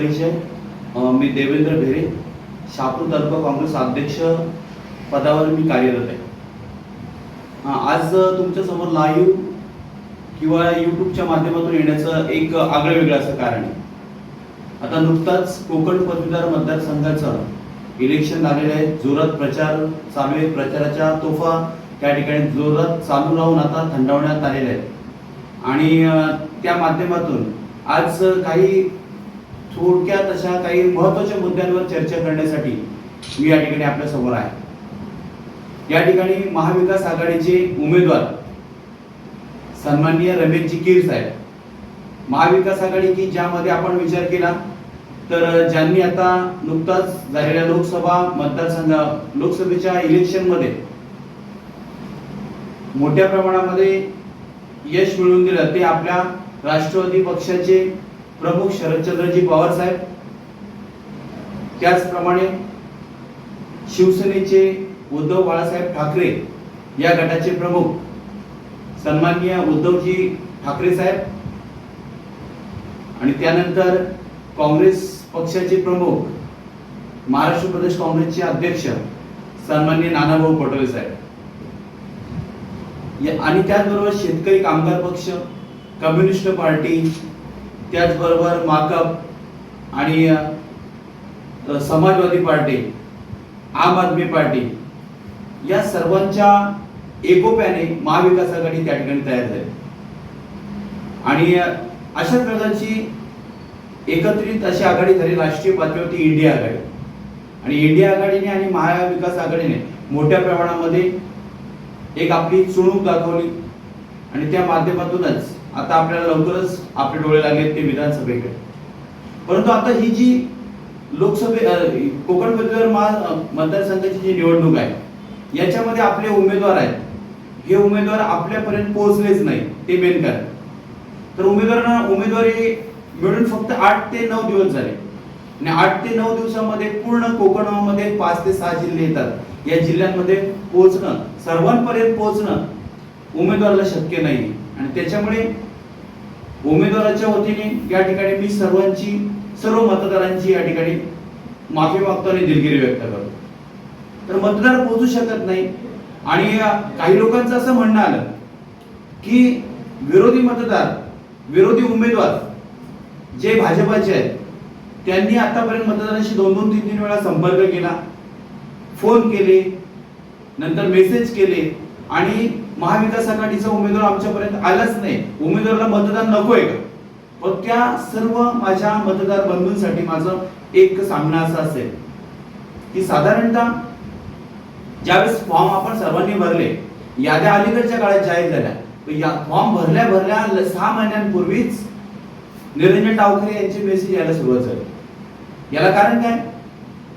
परिचय. मी देवेंद्र भेरे शापूर तालुका काँग्रेस अध्यक्ष पदावर मी कार्यरत आहे. आज तुमच्यासमोर लाईव्ह किंवा यूट्यूबच्या माध्यमातून येण्याचं एक आगळं वेगळं असं कारण आहे. आता नुकताच कोकण पदवीधर मतदारसंघाचं इलेक्शन झालेलं आहे. जोरात प्रचार चालू आहे. प्रचाराच्या तोफा त्या ठिकाणी जोरात चालू राहून आता थंडावण्यात आलेल्या आहेत. आणि त्या माध्यमातून आज काही थोडक्यात अशा काही महत्त्वाच्या मुद्द्यांवर चर्चा करण्यासाठी मी या ठिकाणी आपल्यासमोर आहे. या ठिकाणी महाविकास आघाडीचे उमेदवार सन्माननीय रमेशजी कीर साहेब. महाविकास आघाडी की ज्यामध्ये आपण विचार केला तर ज्यांनी आता नुकताच झालेल्या लोकसभा मतदारसंघा लोकसभेच्या इलेक्शनमध्ये मोठ्या प्रमाणामध्ये यश मिळवून दिलं ते आपल्या राष्ट्रवादी पक्षाचे प्रमुख शरदचंद्रजी पवार साहेब. त्याचप्रमाणे शिवसेनेचे उद्धव बाळासाहेब ठाकरे या गटाचे प्रमुख. सन्माननीय उद्धवजी ठाकरे साहेब. आणि त्यानंतर काँग्रेस पक्षाचे प्रमुख महाराष्ट्र प्रदेश काँग्रेसचे अध्यक्ष सन्मान्य नानाभाऊ पटोले साहेब. आणि त्याचबरोबर शेतकरी कामगार पक्ष कम्युनिस्ट पार्टी त्याचबरोबर माकप आणि समाजवादी पार्टी आम आदमी पार्टी या सर्वांच्या एकोप्याने महाविकास आघाडी त्या ठिकाणी तयार झाली. आणि अशा प्रकारची एकत्रित अशी आघाडी झाली राष्ट्रीय पातळीवरती इंडिया आघाडी. आणि इंडिया आघाडीने आणि महाविकास आघाडीने मोठ्या प्रमाणामध्ये एक आपली चुणूक दाखवली. आणि त्या माध्यमातूनच आता आपल्याला लवकरच आपले डोळे लागले ते विधानसभेकडे. परंतु आता ही जी लोकसभे कोकण पदवीधर मतदारसंघाची जी निवडणूक आहे याच्यामध्ये आपले उमेदवार आहेत. हे उमेदवार आपल्यापर्यंत पोहोचलेच नाही ते मेन कारण. तर उमेदवारांना उमेदवारी मिळून फक्त आठ ते नऊ दिवस झाले. आणि आठ ते नऊ दिवसामध्ये पूर्ण कोकणामध्ये पाच ते सहा जिल्हे येतात. या जिल्ह्यांमध्ये पोहोचणं सर्वांपर्यंत पोहोचणं उमेदवाराला शक्य नाही आणि त्याच्यामुळे उमेदवाराच्या वतीने या ठिकाणी मी सर्वांची सर्व मतदारांची या ठिकाणी माफी मागतो आणि दिलगिरी व्यक्त करतो. तर मतदार पोहोचू शकत नाही. आणि काही लोकांचं असं म्हणणं आलं की विरोधी मतदार विरोधी उमेदवार जे भाजपाचे आहेत त्यांनी आतापर्यंत मतदारांशी दोन दोन तीन तीन वेळा संपर्क केला. फोन केले नंतर मेसेज केले आणि महाविकास आघाडीचा उमेदवार आमच्यापर्यंत आलाच नाही. उमेदवाराला मतदान नकोय का? मग त्या सर्व माझ्या मतदार बंधूंसाठी माझं एक सांगणं असं असेल की साधारणतः ज्यावेळेस फॉर्म आपण सर्वांनी भरले याद्या अलीकडच्या काळात जाहीर झाल्या. या फॉर्म भरल्या भरल्या सहा महिन्यांपूर्वीच निरंजन टावखरे यांची मेसेज यायला सुरुवात झाली. याला कारण काय?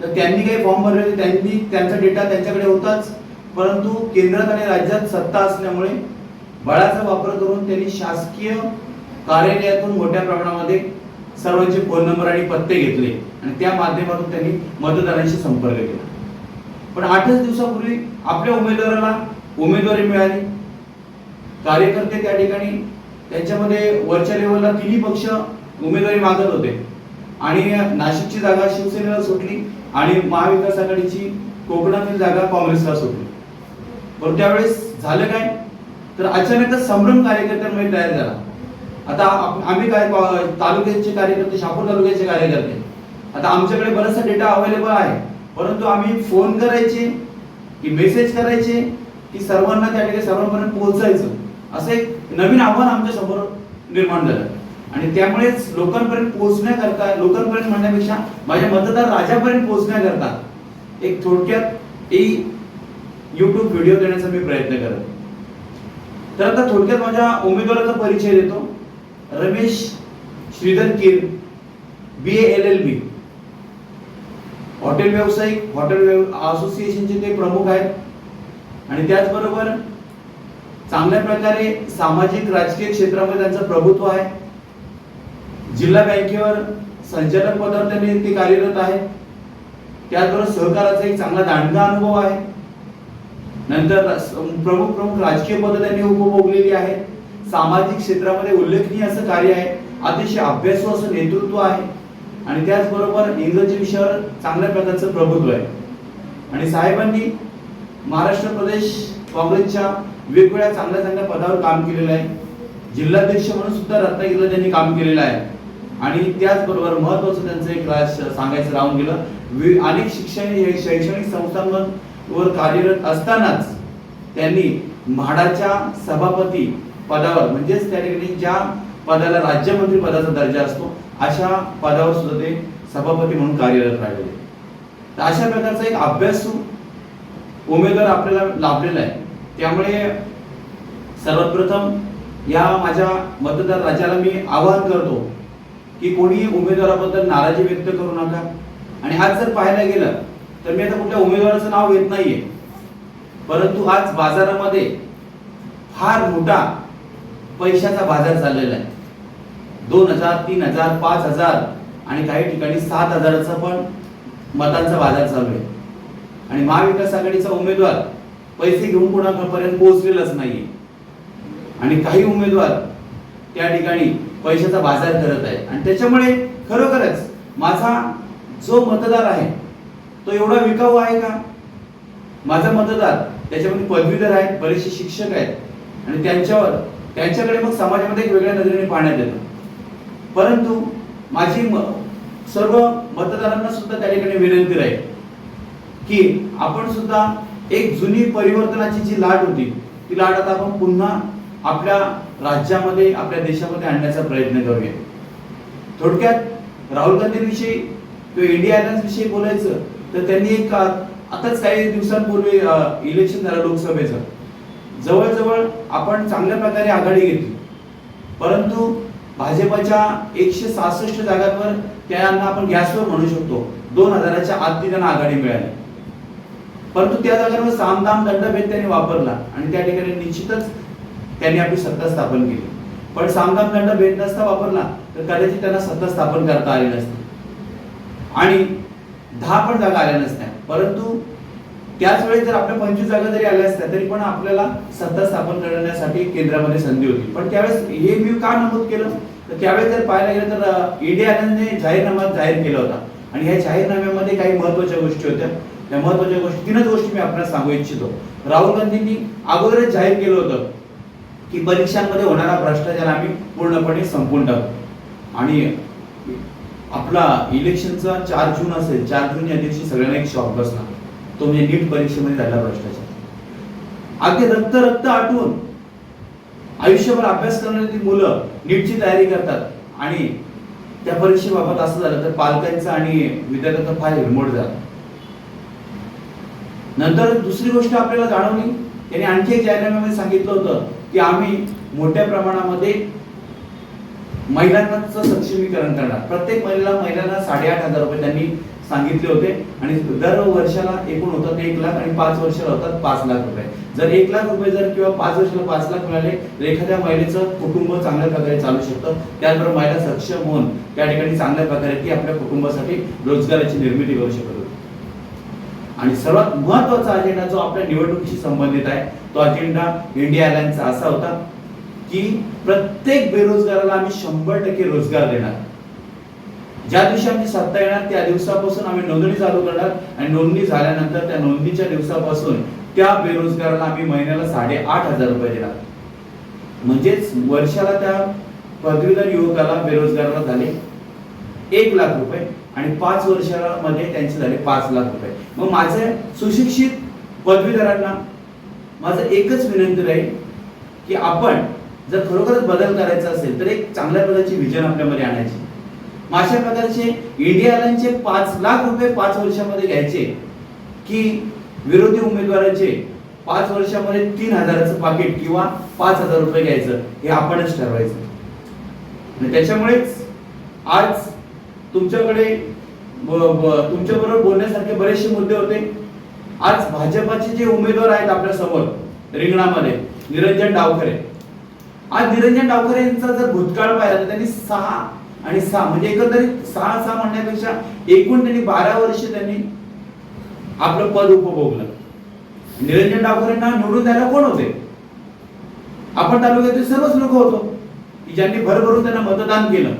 तर त्यांनी काही फॉर्म भरले त्यांनी त्यांचा डेटा त्यांच्याकडे होताच. परंतु केंद्रात आणि राज्यात सत्ता असल्यामुळे बळाचा वापर करून त्यांनी शासकीय कार्यालयातून मोठ्या प्रमाणामध्ये सर्वांचे फोन नंबर आणि पत्ते घेतले आणि त्या माध्यमातून त्यांनी मतदारांशी संपर्क केला. पण आठच दिवसापूर्वी आपल्या उमेदवाराला उमेदवारी मिळाली. कार्यकर्ते त्या ठिकाणी त्यांच्यामध्ये वरच्या लेवलला तिन्ही पक्ष उमेदवारी मागत होते. आणि नाशिकची जागा शिवसेनेला सुटली आणि महाविकास आघाडीची कोकणातील जागा काँग्रेसला सुटली. पण त्यावेळेस झालं काय? तर अचानकच संभ्रम कार्यकर्त्यांमध्ये तयार झाला. आता आम्ही काय पा- तालुक्याचे कार्यकर्ते शापूर तालुक्याचे कार्यकर्ते. आता आमच्याकडे बराचसा डेटा अवेलेबल आहे. परंतु आम्ही फोन करायचे की मेसेज करायचे की सर्वांना त्या ठिकाणी सर्वांपर्यंत पोहोचायचं. असं एक नवीन आव्हान आमच्यासमोर निर्माण झालं. आणि त्यामुळेच लोकांपर्यंत पोहोचण्याकरता लोकांपर्यंत म्हणण्यापेक्षा माझ्या मतदार राजापर्यंत पोहोचण्याकरता एक थोडक्यात एक युट्यूब व्हिडिओ देण्याचा मी प्रयत्न करत तर आता थोडक्यात माझ्या उमेदवाराचा परिचय देतो. रमेश श्रीधर किर B L L B hotel व्यावसायिक हॉटेल व्यव- असोसिएशनचे ते प्रमुख आहेत. आणि त्याचबरोबर चांगल्या प्रकारे सामाजिक राजकीय क्षेत्रामध्ये त्यांचं प्रभुत्व आहे. जिल्हा बँकेवर संचालक पदावर त्यांनी ते कार्यरत आहे. त्याचबरोबर सहकाराचा एक चांगला दांडगा अनुभव आहे. नंतर प्रमुख प्रमुख राजकीय पद त्यांनी उपभोगलेली आहेत. सामाजिक क्षेत्रामध्ये उल्लेखनीय असं कार्य आहे. अतिशय अभ्यासू असं नेतृत्व आहे. आणि त्याचबरोबर इंग्रजी विषयावर चांगल्या प्रकारचं प्रभुत्व आहे. आणि साहेबांनी महाराष्ट्र प्रदेश काँग्रेसच्या वेगवेगळ्या चांगल्या चांगल्या पदावर काम केलेलं आहे. जिल्हाध्यक्ष म्हणून सुद्धा रत्नागिरीला त्यांनी काम केलेलं आहे. आणि त्याचबरोबर महत्वाचं त्यांचं एक सांगायचं राहून गेलं. वि- अनेक शिक्षण हे शैक्षणिक संस्थांवर कार्यरत असतानाच त्यांनी म्हाडाच्या सभापती पदावर म्हणजेच त्या ठिकाणी ज्या पदाला राज्यमंत्री पदाचा दर्जा असतो अशा पदावर सुद्धा ते सभापती म्हणून कार्यरत राहिलेले तर अशा प्रकारचा एक अभ्यासू उमेदवार आपल्याला लाभलेला आहे. त्यामुळे सर्वात प्रथम या माझ्या मतदार राज्याला मी आवाहन करतो की कोणीही उमेदवाराबद्दल नाराजी व्यक्त करू नका. आणि आज जर पाहायला गेलं तर मी आता कुठल्या उमेदवाराचं नाव घेत नाहीये. परंतु आज बाजारामध्ये फार मोठा पैशाचा बाजार चाललेला आहे. दोन हजार तीन हजार पाच हजार आणि काही ठिकाणी सात हजाराचा पण मतांचा बाजार चालू आहे. आणि महाविकास आघाडीचा उमेदवार पैसे घेऊन कोणापर्यंत पोहोचलेलाच नाहीये. आणि काही उमेदवार त्या ठिकाणी पैशाचा बाजार करत आहेत. आणि त्याच्यामुळे खरोखरच माझा जो मतदार आहे तो एवढा विकाऊ आहे का? माझा मतदार त्याच्यामध्ये पदवीधर आहेत बरेचसे शिक्षक आहेत. आणि त्यांच्यावर त्यांच्याकडे मग समाजामध्ये एक वेगळ्या नजरेने पाहण्यात येतं. परंतु माझी म- सर्व मतदारांना सुद्धा त्या ठिकाणी विनंती राहील की आपण सुद्धा एक जुनी परिवर्तनाची जी लाट होती ती लाट आता आपण पुन्हा आपल्या राज्यामध्ये आपल्या देशामध्ये आणण्याचा प्रयत्न करूया. थोडक्यात राहुल गांधींविषयी किंवा इंडिया आयलन्सविषयी बोलायचं तर त्यांनी एक आताच काही दिवसांपूर्वी इलेक्शन झालं लोकसभेचं. जवळजवळ आपण चांगल्या प्रकारे आघाडी घेतली. परंतु भाजपच्या एकशे सहासष्ट जागांवर त्यांना आपण गॅसवर म्हणू शकतो. दोन हजाराच्या आत ती त्यांना आघाडी मिळाली. परंतु त्या जागांवर सामदाम दंडभेद त्यांनी वापरला आणि त्या ठिकाणी निश्चितच त्यांनी आपली सत्ता स्थापन केली. पण सामदाम दंड भेद नसता वापरला तर कदाचित त्यांना सत्ता स्थापन करता आली नसती. आणि दहा पण जागा आल्या नसत्या. परंतु त्याच वेळी जर आपल्या पंचवीस जागा जरी आल्या असत्या तरी पण आपल्याला सत्ता स्थापन करण्यासाठी केंद्रामध्ये संधी होती. पण त्यावेळेस हे मी का नमूद केलं? तर त्यावेळेस जर पाहायला गेलं तर ईडी इंडिया आनंदने जाहीरनामा जाहीर केला होता. आणि ह्या जाहीरनाम्यामध्ये काही महत्त्वाच्या गोष्टी होत्या. त्या महत्त्वाच्या गोष्टी तीनच गोष्टी मी आपल्याला सांगू इच्छितो. राहुल गांधींनी अगोदरच जाहीर केलं होतं की परीक्षांमध्ये होणारा भ्रष्टाचार आम्ही पूर्णपणे संपून टाकू. आणि आपला इलेक्शनचा चार जून असेल चार जून या दिवशी सगळ्यांना एक शॉक बसला. तो म्हणजे नीट परीक्षेमध्ये झाला भ्रष्टाचार. अगदी रक्त रक्त आटून आयुष्यभर अभ्यास करणारी ती मुलं नीटची तयारी करतात आणि त्या परीक्षेबाबत असं झालं तर पालकांचा आणि विद्यार्थ्यांचा फार हिरमोड झाला. नंतर दुसरी गोष्ट आपल्याला जाणवली त्यांनी आणखी एक जाहीरनाम्यामध्ये सांगितलं होतं की आम्ही मोठ्या प्रमाणामध्ये महिलांचं सक्षमीकरण करणार. प्रत्येक महिला महिलांना साडेआठ हजार रुपये त्यांनी सांगितले होते आणि दर वर्षाला एकूण होतात एक लाख आणि पाच वर्षाला होतात पाच लाख रुपये. जर एक लाख रुपये जर किंवा पाच वर्षाला पाच लाख मिळाले तर एखाद्या महिलेचं कुटुंब चांगल्या प्रकारे चालू शकतं. त्याचबरोबर महिला सक्षम होऊन त्या ठिकाणी चांगल्या प्रकारे ती आपल्या कुटुंबासाठी रोजगाराची निर्मिती करू शकत होती. आणि सर्वात महत्त्वाचा अजेंडा जो आपल्या निवडणुकीशी संबंधित आहे तो अजेंडा इंडिया अलायन्सचा असा होता. की प्रत्येक बेरोजगाराला आम्ही शंभर टक्के रोजगार देणार. ज्या दिवशी आमची सत्ता येणार त्या दिवसापासून आम्ही नोंदणी चालू करणार आणि नोंदणी झाल्यानंतर त्या नोंदणीच्या दिवसापासून त्या बेरोजगाराला आम्ही महिन्याला साडेआठ हजार रुपये देणार. म्हणजेच वर्षाला त्या पदवीधर युवकाला बेरोजगाराला झाले एक लाख रुपये आणि पाच वर्षामध्ये त्यांचे झाले पाच लाख रुपये. मग माझे सुशिक्षित पदवीधरांना माझं एकच विनंती राहील की आपण जर खरोखरच बदल करायचा असेल तर एक चांगल्या प्रकारची विजन आपल्यामध्ये आणायची. मग अशा प्रकारचे इडियालांचे पाच लाख रुपये पाच वर्षामध्ये घ्यायचे की विरोधी उमेदवाराचे पाच वर्षामध्ये तीन हजाराचं पाकिट किंवा पाच हजार रुपये घ्यायचं हे आपणच ठरवायचं. आणि त्याच्यामुळेच आज तुमच्याकडे तुमच्याबरोबर बोलण्यासारखे बरेचसे मुद्दे होते. आज भाजपाचे जे उमेदवार आहेत आपल्यासमोर रिंगणामध्ये निरंजन डावखरे आज निरंजन डावकर यांचा जर भूतकाळ पाहिला तर त्यांनी सहा आणि सहा म्हणजे एकंदरीत सहा सहा म्हणण्यापेक्षा एकूण त्यांनी बारा वर्ष त्यांनी आपलं पद उपभोगलं. निरंजन डावखरेंना निवडून द्यायला कोण होते? आपण तालुक्यातील सर्वच लोक होतो. की ज्यांनी भरभरून त्यांना मतदान केलं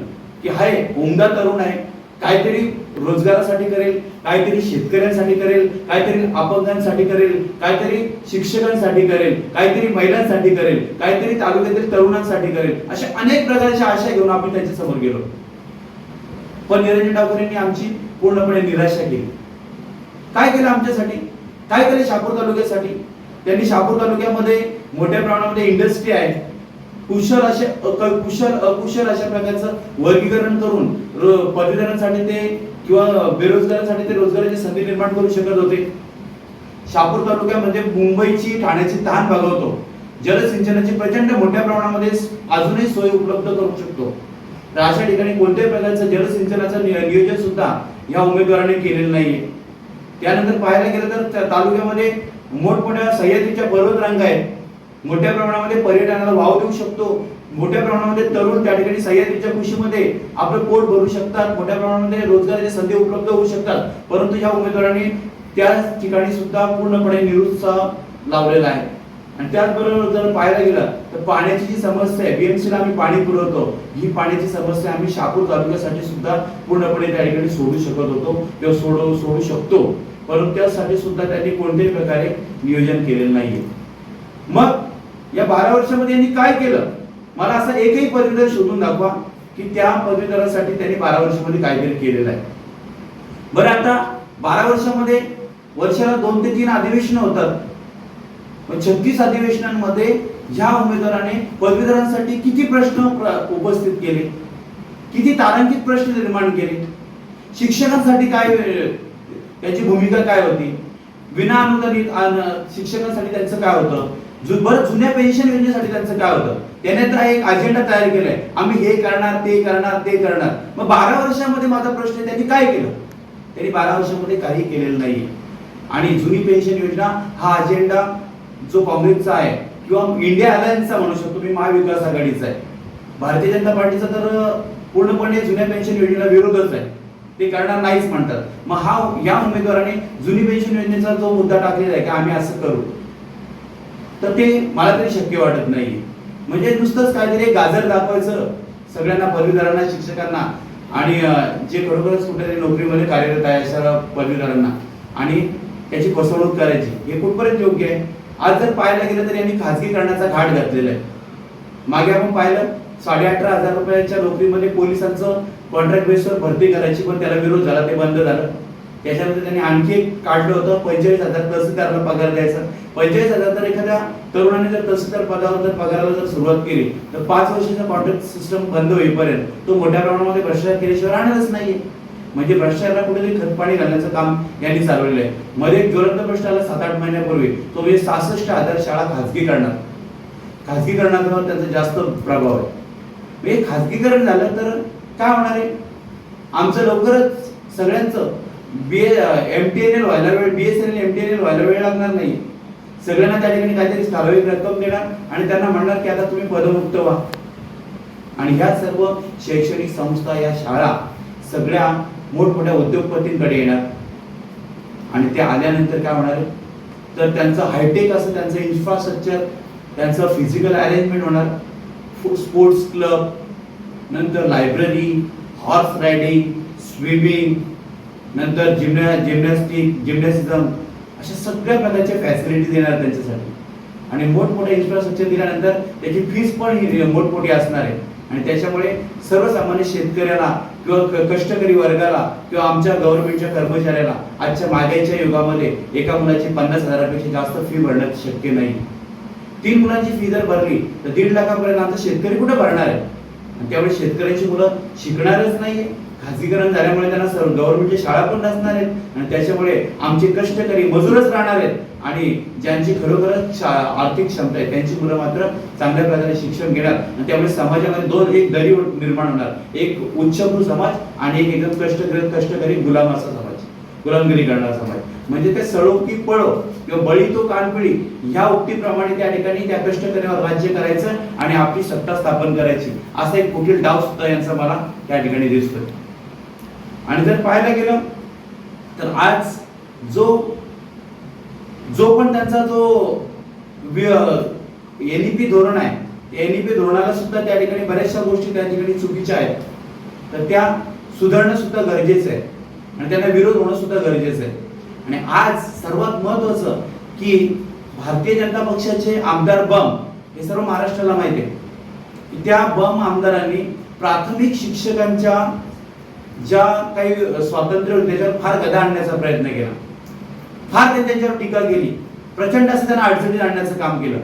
की हाय उमदा तरुण आहे काहीतरी रोजगारासाठी करेल काहीतरी शेतकऱ्यांसाठी करेल काहीतरी अपंगांसाठी करेल काहीतरी शिक्षकांसाठी करेल काहीतरी महिलांसाठी करेल काहीतरी तालुक्यातील तरुणांसाठी करेल अशा अनेक प्रकारच्या आशा घेऊन आम्ही त्यांच्यासमोर गेलो. पण निरंजन डावकर यांनी आमची पूर्णपणे निराशा केली. काय केलं आमच्यासाठी? काय केलं शापूर तालुक्यासाठी? त्यांनी शापूर तालुक्यामध्ये मोठ्या प्रमाणामध्ये इंडस्ट्री आहे. कुशल अशा कुशल अकुशल अशा प्रकारचं वर्गीकरण करून पदवीधरांसाठी ते किंवा बेरोजगारांसाठी ते रोजगाराची संधी निर्माण करू शकत होते. शापूर तालुक्यामध्ये मुंबईची ठाण्याची तहान भागवतो. जलसिंचनाची प्रचंड मोठ्या प्रमाणामध्ये अजूनही सोय उपलब्ध करू शकतो. तर अशा ठिकाणी कोणत्याही प्रकारचं जलसिंचनाचं नियोजन सुद्धा या उमेदवाराने केलेलं नाहीये. त्यानंतर पाहायला गेलं तर त्या तालुक्यामध्ये मोठमोठ्या सह्याद्रीच्या पर्वत रांगा आहेत. मोठ्या प्रमाणामध्ये पर्यटनाला वाव देऊ शकतो. मोठ्या प्रमाणामध्ये तरुण त्या ठिकाणी सह्याद्रीच्या कृषीमध्ये आपलं पोट भरू शकतात मोठ्या प्रमाणामध्ये रोजगाराच्या संधी उपलब्ध होऊ शकतात. परंतु या उमेदवारांनी त्या ठिकाणी सुद्धा पूर्णपणे निरुत्साह लावलेला आहे. आणि त्याचबरोबर जर पाहायला गेलं तर पाण्याची जी समस्या आहे बीएमसीला आम्ही पाणी पुरवतो. ही पाण्याची समस्या आम्ही शापूर तालुक्यासाठी सुद्धा पूर्णपणे त्या ठिकाणी सोडू शकत होतो किंवा सोडू सोडू शकतो. परंतु त्यासाठी सुद्धा त्यांनी कोणत्याही प्रकारे नियोजन केलेलं नाहीये. मग या बारा वर्षामध्ये यांनी काय केलं? मला असं एकही पदवीधर शोधून दाखवा की त्या पदवीधरासाठी त्यांनी बारा वर्षामध्ये काहीतरी केलेलं आहे. बरं आता बारा वर्षामध्ये वर्षाला दोन ते तीन अधिवेशन होतात. पण छत्तीस अधिवेशनांमध्ये ह्या उमेदवाराने पदवीधरांसाठी किती प्रश्न उपस्थित केले? किती तारांकित प्रश्न निर्माण केले? शिक्षकांसाठी काय त्याची भूमिका काय होती? विना अनुदानित शिक्षकांसाठी त्यांचं काय होतं? बरं जुन्या पेन्शन योजनेसाठी त्यांचं काय होतं? त्याने तर एक अजेंडा तयार केलाय. आम्ही हे करणार ते करणार ते करणार. मग बारा वर्षामध्ये माझा प्रश्न आहे, त्यांनी काय केलं? त्यांनी बारा वर्षामध्ये काही केलेलं नाहीये. आणि जुनी पेन्शन योजना हा अजेंडा जो काँग्रेसचा आहे किंवा इंडिया अलायन्सचा म्हणू शकतो मी महाविकास आघाडीचा आहे. भारतीय जनता पार्टीचा तर पूर्णपणे जुन्या पेन्शन योजनेला विरोधच आहे. ते करणार नाहीच म्हणतात. मग हा या उमेदवाराने जुनी पेन्शन योजनेचा जो मुद्दा टाकलेला आहे की आम्ही असं करू. तर ते मला तरी शक्य वाटत नाही म्हणजे नुसतंच काहीतरी एक गाजर दाखवायचं सगळ्यांना पदवीधरांना शिक्षकांना आणि जे खरोखरच कुठेतरी नोकरीमध्ये कार्यरत आहे अशा पदवीधरांना. आणि त्याची फसवणूक करायची हे कुठपर्यंत योग्य आहे? आज जर पाहायला गेलं तर यांनी खाजगीकरणाचा घाट घातलेला आहे. मागे आपण पाहिलं साडे अठरा हजार रुपयाच्या नोकरीमध्ये पोलिसांचं कॉन्ट्रॅक्ट बेसवर भरती करायची पण त्याला विरोध झाला ते बंद झालं. याच्यामध्ये त्यांनी आणखी एक काढलं होतं पंचेचाळीस हजार तहसीलदारला पगार द्यायचा. पंचेचाळीस हजार तर एखाद्या तरुणाने जर तहसीलदार पदावर जर पगाराला जर सुरुवात केली तर पाच वर्षाचा कॉन्ट्रॅक्ट सिस्टम बंद होईपर्यंत तो मोठ्या प्रमाणामध्ये भ्रष्टाचार केल्याशिवाय राहणारच नाहीये. म्हणजे भ्रष्टाचाराला कुठेतरी खतपाणी घालण्याचं काम यांनी चालवलेलं आहे. मध्ये ज्वलंत प्रश्न आला सात आठ महिन्यापूर्वी तो म्हणजे सहासष्ट हजार शाळा खाजगी करणार. खाजगीकरणावर त्याचा जास्त प्रभाव आहे. म्हणजे खाजगीकरण झालं तर काय होणार आहे? आमचं लवकरच सगळ्यांचं B M T N L व्हायला वेळ B S N L M T N L व्हायला वेळ लागणार नाही. सगळ्यांना त्या ठिकाणी काहीतरी ठराविक रक्कम देणार आणि त्यांना म्हणणार की आता तुम्ही पदमुक्त व्हा. आणि ह्या सर्व शैक्षणिक संस्था या शाळा सगळ्या मोठमोठ्या उद्योगपतींकडे येणार. आणि ते आल्यानंतर काय होणार तर त्यांचं हायटेक असं त्यांचं इन्फ्रास्ट्रक्चर त्यांचं फिजिकल अरेंजमेंट होणार. स्पोर्ट्स क्लब नंतर लायब्ररी हॉर्स रायडिंग स्विमिंग नंतर जिम्नॅ जिम्नॅस्टिक जिमनॅसिझम अशा सगळ्या प्रकारच्या फॅसिलिटी देणार त्यांच्यासाठी. आणि मोठमोठे इन्फ्रास्ट्रक्चर दिल्यानंतर त्याची फीस पण ही मोठमोठी असणार आहे. आणि त्याच्यामुळे सर्वसामान्य शेतकऱ्याला किंवा क- कष्टकरी वर्गाला किंवा आमच्या गव्हर्नमेंटच्या कर्मचाऱ्याला आजच्या मागेच्या युगामध्ये एका मुलाची पन्नास हजारापेक्षा जास्त फी भरणं शक्य नाही. तीन मुलांची फी जर भरली तर दीड लाखापर्यंत आमचा शेतकरी कुठे भरणार आहे? आणि त्यामुळे शेतकऱ्याची मुलं शिकणारच नाहीये. खाजगीकरण झाल्यामुळे त्यांना सर गव्हर्नमेंटच्या शाळा पण नसणार आहेत आणि त्याच्यामुळे आमचे कष्टकरी मजूरच राहणार आहेत. आणि ज्यांची खरोखरच आर्थिक क्षमता आहे त्यांची मुलं मात्र चांगल्या प्रकारे शिक्षण घेणार. आणि त्यामुळे समाजामध्ये दोन एक दरी निर्माण होणार. एक उच्चभ्रू समाज आणि एक एकदम कष्टकरी कष्टकरी गुलाम असा समाज. गुलामगिरी करणारा समाज. म्हणजे ते सळो की पळो किंवा बळी तो कानपिळी ह्या उक्तीप्रमाणे त्या ठिकाणी त्या कष्टकऱ्यावर राज्य करायचं आणि आपली सत्ता स्थापन करायची. असा एक कुठील डाव सुद्धा यांचा मला त्या ठिकाणी दिसतोय. आणि जर पाहायला गेलं तर आज जो जो पण त्यांचा जो एनईपी धोरण आहे एनईपी धोरणाला सुद्धा त्या ठिकाणी बऱ्याचशा गोष्टी त्या ठिकाणी चुकीच्या आहेत. तर त्या सुधारणं सुद्धा गरजेचं आहे. आणि त्यांना विरोध होणं सुद्धा गरजेचं आहे. आणि आज सर्वात महत्वाचं की भारतीय जनता पक्षाचे आमदार बम हे सर्व महाराष्ट्राला माहिती आहे. त्या बम आमदारांनी प्राथमिक शिक्षकांच्या ज्या काही स्वातंत्र्य होते त्याच्यावर फार गदा आणण्याचा प्रयत्न केला. फार त्यांनी त्यांच्यावर टीका केली. प्रचंड असं त्यांना अडचणीत आणण्याचं काम केलं.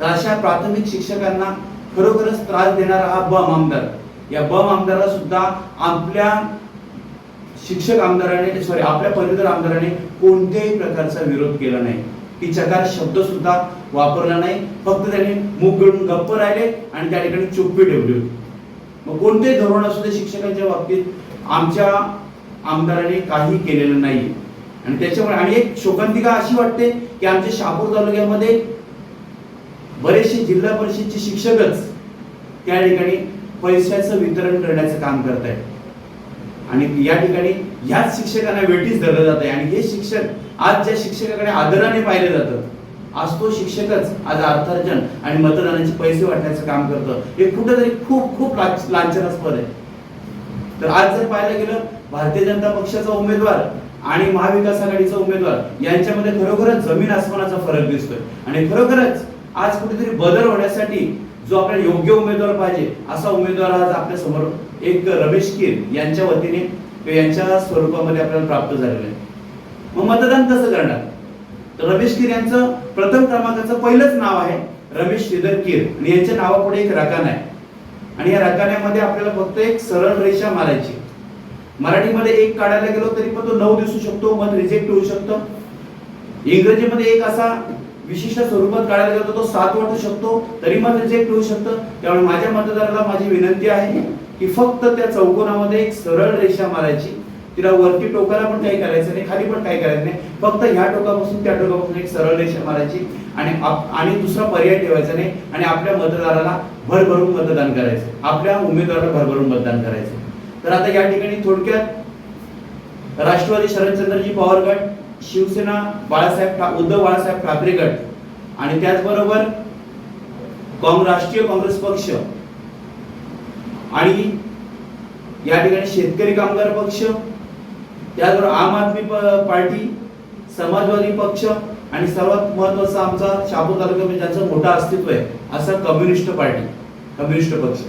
तर अशा प्राथमिक शिक्षकांना खरोखरच त्रास देणारा हा बम आमदार. या बम आमदाराला सुद्धा आपल्या शिक्षक आमदाराने सॉरी आपल्या पदवीधर आमदाराने कोणत्याही प्रकारचा विरोध केला नाही. की चकार शब्द सुद्धा वापरला नाही. फक्त त्यांनी मुख गळून गप्प राहिले आणि त्या ठिकाणी चुप्पी ठेवली होती. मग कोणतेही धोरण असू दे शिक्षकांच्या बाबतीत आमच्या आमदाराने काही केलेलं नाही. आणि त्याच्यामुळे आणि एक शोकांतिका अशी वाटते की आमच्या शहापूर तालुक्यामध्ये बरेचसे जिल्हा परिषदचे शिक्षकच त्या ठिकाणी पैशाचं वितरण करण्याचं काम करत आहेत आणि या ठिकाणी ह्याच शिक्षकांना वेटीच धरलं जात आहे आणि हे शिक्षक आज ज्या शिक्षकाकडे आदराने पाहिलं जातं आज तो शिक्षकच आज अर्थार्जन आणि मतदानाचे पैसे वाटण्याचं काम करतं. हे कुठेतरी खूप खूप लाच- लांछनास्पद आहे. तर आज जर पाहायला गेलं भारतीय जनता पक्षाचा उमेदवार आणि महाविकास आघाडीचा उमेदवार यांच्यामध्ये खरोखरच जमीन आसमानाचा फरक दिसतोय. आणि खरोखरच आज कुठेतरी बदल होण्यासाठी जो आपल्याला योग्य उमेदवार पाहिजे असा उमेदवार आज आपल्यासमोर एक रमेश कीर यांच्या वतीने यांच्या स्वरूपामध्ये आपल्याला प्राप्त झालेलं आहे. मग मतदान कसं करणार? तर रमेश कीर यांचं प्रथम क्रमांकाचं पहिलंच नाव आहे रमेश श्रीधर कीर आणि यांच्या नावापुढे एक रकान आहे. आणि या रकान्यामध्ये आपल्याला फक्त एक सरळ रेषा मारायची मराठीमध्ये एक काढायला गेलो तरी पण तो नऊ दिसू शकतो मन रिजेक्ट होऊ शकतं. इंग्रजीमध्ये एक असा विशिष्ट स्वरूपात काढायला गेलो तर तो सात वाटू शकतो तरी मन रिजेक्ट होऊ शकतं. त्यामुळे माझ्या मतदाराला माझी विनंती आहे की फक्त त्या चौकोनामध्ये एक सरळ रेषा मारायची. तिला वरती टोकाला पण काही करायचं नाही खाली पण काही करायचं नाही. फक्त ह्या टोकापासून त्या टोकापासून एक सरळ रेषा मारायची आणि आणि दुसरा पर्याय ठेवायचा नाही आणि आपल्या मतदाराला भरभरून मतदान करायचं. आपल्या उमेदवाराला भरभरून मतदान करायचं. तर आता या ठिकाणी थोडक्यात राष्ट्रवादी शरदचंद्रजी पवार गट शिवसेना बाळासाहेब उद्धव बाळासाहेब ठाकरे गट आणि त्याचबरोबर राष्ट्रीय काँग्रेस पक्ष आणि या ठिकाणी शेतकरी कामगार पक्ष त्याचबरोबर आम आदमी प- पार्टी समाजवादी पक्ष आणि सर्वात महत्त्वाचा आमचा शहापूर तालुक्यामध्ये म्हणजे ज्यांचं मोठं अस्तित्व आहे असा कम्युनिस्ट पार्टी कम्युनिस्ट पक्ष.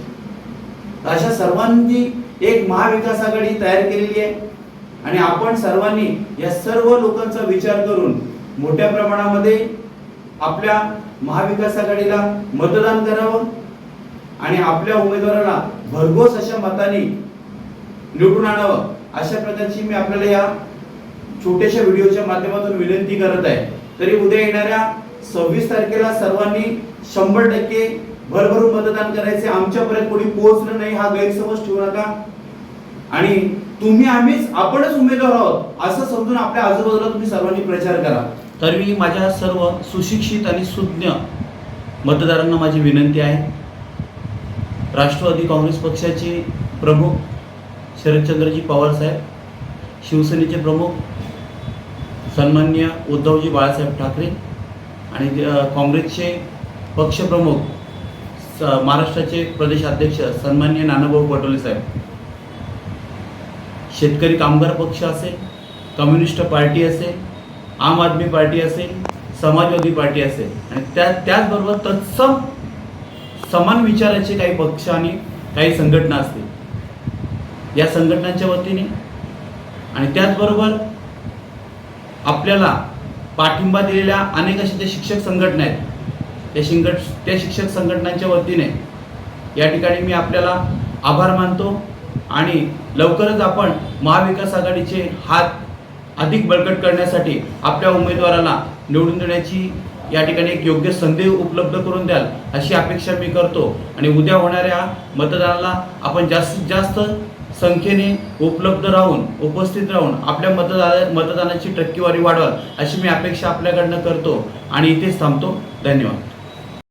अशा सर्वांनी एक महाविकास आघाडी तयार केलेली आहे आणि आपण सर्वांनी या सर्व लोकांचा विचार करून मोठ्या प्रमाणामध्ये आपल्या महाविकास आघाडीला मतदान करावं आणि आपल्या उमेदवाराला भरघोस अशा मताने निवडून आणावं. अशा प्रकारची मी आपल्याला या छोट्याशा व्हिडिओच्या माध्यमातून विनंती करत आहे. तरी उद्या येणाऱ्या सव्वीस तारखेला सर्वांनी शंभर टक्के भरभरून मतदान करायचे. आमच्यापर्यंत कोणी पोहोचलं नाही हा गैरसमज ठेवू नका. आणि तुम्ही आम्हीच आपणच उमेदवार आहोत असं समजून आपल्या आजूबाजूला तुम्ही सर्वांनी प्रचार करा. तर मी माझ्या सर्व सुशिक्षित आणि सुज्ञ मतदारांना माझी विनंती आहे. राष्ट्रवादी काँग्रेस पक्षाचे प्रमुख शरदचंद्रजी पवार साहेब शिवसेनेचे प्रमुख सन्मान्य उद्धवजी बाळासाहेब ठाकरे आणि काँग्रेसचे पक्षप्रमुख स- महाराष्ट्राचे प्रदेशाध्यक्ष सन्मान्य नानाभाऊ पटोले साहेब. शेतकरी कामगार पक्ष असेल कम्युनिस्ट पार्टी असेल आम आदमी पार्टी असेल समाजवादी पार्टी असेल आणि त्या त्याचबरोबर तत्सम समान विचाराचे काही पक्ष आणि काही संघटना असतील. या संघटनांच्या वतीने. आणि त्याचबरोबर आपल्याला पाठिंबा दिलेल्या अनेक अशा ज्या शिक्षक संघटना आहेत त्या शिंगट त्या शिक्षक संघटनांच्या वतीने या ठिकाणी मी आपल्याला आभार मानतो आणि लवकरच आपण महाविकास आघाडीचे हात अधिक बळकट करण्यासाठी आपल्या उमेदवाराला निवडून देण्याची या ठिकाणी एक योग्य संधी उपलब्ध करून द्याल अशी अपेक्षा मी करतो. आणि उद्या होणाऱ्या मतदानाला आपण जास्तीत जास्त संख्येने उपलब्ध राहून उपस्थित राहून आपल्या मतदार मतदानाची टक्केवारी वाढवाल अशी मी अपेक्षा आपल्याकडनं करतो. आणि इथेच थांबतो. धन्यवाद.